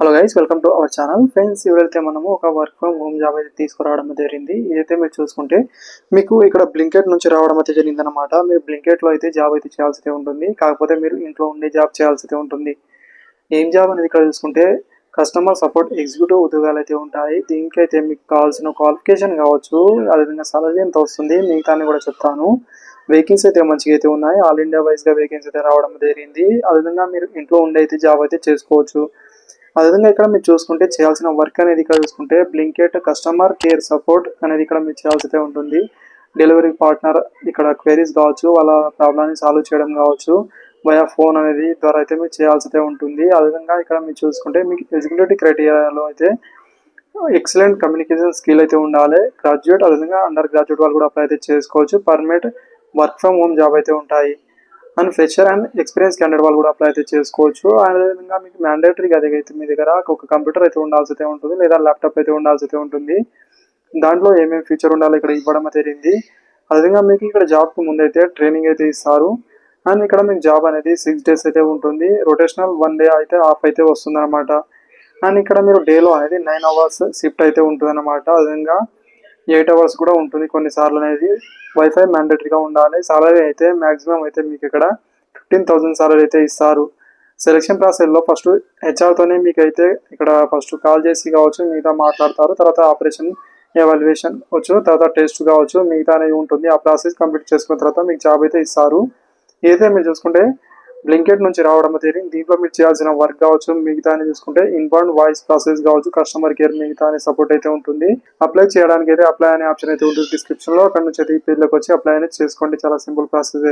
Hello guys welcome to our channel friends ఎవరైతే మనము ఒక వర్క్ ఫ్రమ్ హోమ్ జాబ్ అయితే తీసుకురావడం జరిగింది. ఇదైతే మీరు చూసుకుంటే మీకు ఇక్కడ బ్లింకెట్ నుంచి రావడం అయితే జరిగింది అనమాట మీరు బ్లింకెట్లో అయితే జాబ్ అయితే చేయాల్సి ఉంటుంది. కాకపోతే మీరు ఇంట్లో ఉండే జాబ్ చేయాల్సి ఉంటుంది. ఏం జాబ్ అనేది ఇక్కడ చూసుకుంటే కస్టమర్ సపోర్ట్ ఎగ్జిక్యూటివ్ ఉద్యోగాలు అయితే ఉంటాయి. దీనికి అయితే మీకు కావాల్సిన క్వాలిఫికేషన్ కావచ్చు. అదేవిధంగా సాలరీ ఎంత వస్తుంది మిగతాన్ని కూడా చెప్తాను. వేకెన్సీ అయితే మంచిగా అయితే ఉన్నాయి. ఆల్ ఇండియా వైజ్గా వేకెన్సీ అయితే రావడం జరిగింది. అదేవిధంగా మీరు ఇంట్లో ఉండే అయితే జాబ్ అయితే చేసుకోవచ్చు. అదేవిధంగా ఇక్కడ మీరు చూసుకుంటే చేయాల్సిన వర్క్ అనేది ఇక్కడ చూసుకుంటే బ్లింకెట్ కస్టమర్ కేర్ సపోర్ట్ అనేది ఇక్కడ మీరు చేయాల్సి ఉంటుంది. డెలివరీ పార్ట్నర్ ఇక్కడ క్వైరీస్ కావచ్చు వాళ్ళ ప్రాబ్లమ్ని సాల్వ్ చేయడం కావచ్చు వయా ఫోన్ అనేది ద్వారా అయితే మీరు చేయాల్సి ఉంటుంది. అదేవిధంగా ఇక్కడ మీరు చూసుకుంటే మీకు ఎలిజిబిలిటీ క్రైటీరియాలో అయితే ఎక్సలెంట్ కమ్యూనికేషన్ స్కిల్ అయితే ఉండాలి. గ్రాడ్యుయేట్ అదేవిధంగా అండర్ గ్రాడ్యుయేట్ వాళ్ళు కూడా అప్లై అయితే చేసుకోవచ్చు. Permanent work from home job అయితే ఉంటాయి. And fresher and experience candidate వాళ్ళు కూడా అప్లై అయితే చేసుకోవచ్చు. అదేవిధంగా మీకు మ్యాండేటరీగా అదైతే మీ దగ్గర ఒక కంప్యూటర్ అయితే ఉండాల్సి అయితే ఉంటుంది లేదా ల్యాప్టాప్ అయితే ఉండాల్సి అయితే ఉంటుంది. దాంట్లో ఏమేమి ఫీచర్ ఉండాలో ఇక్కడ ఇవ్వడం అయితే అదేవిధంగా మీకు ఇక్కడ జాబ్కి ముందైతే ట్రైనింగ్ అయితే ఇస్తారు. అండ్ ఇక్కడ మీకు జాబ్ అనేది సిక్స్ డేస్ అయితే ఉంటుంది. రొటేషనల్ వన్ డే అయితే ఆఫ్ అయితే వస్తుంది అనమాట అండ్ ఇక్కడ మీరు డేలో అనేది నైన్ అవర్స్ షిఫ్ట్ అయితే ఉంటుంది అనమాట అదేవిధంగా ఎయిట్ అవర్స్ కూడా ఉంటుంది కొన్నిసార్లు అనేది. వైఫై మ్యాండేటరీగా ఉండాలి. సాలరీ అయితే మాక్సిమం అయితే మీకు ఇక్కడ ఫిఫ్టీన్ థౌసండ్ సాలరీ అయితే ఇస్తారు. సెలక్షన్ ప్రాసెస్లో ఫస్ట్ హెచ్ఆర్తోనే మీకు అయితే ఇక్కడ ఫస్ట్ కాల్ చేసి కావచ్చు మిగతా మాట్లాడతారు. తర్వాత ఆపరేషన్ ఎవాల్యుయేషన్ వచ్చు తర్వాత టెస్ట్ కావచ్చు మిగతా అనేది ఉంటుంది. ఆ ప్రాసెస్ కంప్లీట్ చేసుకున్న తర్వాత మీకు జాబ్ అయితే ఇస్తారు. ఏదైతే మీరు చూసుకుంటే బ్లింకెట్ నుంచి రావడం తీరింగ్ దీంట్లో మీరు చేయాల్సిన వర్క్ కావచ్చు మిగతా చూసుకుంటే ఇన్బౌండ్ వాయిస్ ప్రాసెస్ కావచ్చు కస్టమర్ కేర్ మిగతా సపోర్ట్ అయితే ఉంటుంది. అప్లై చేయడానికి అయితే అప్లై అనే ఆప్షన్ అయితే ఉంటుంది డిస్క్రిప్షన్లో. అక్కడ నుంచి అయితే ఈ పేజ్లోకి వచ్చి అప్లై అనేది చేసుకోండి. చాలా సింపుల్ ప్రాసెస్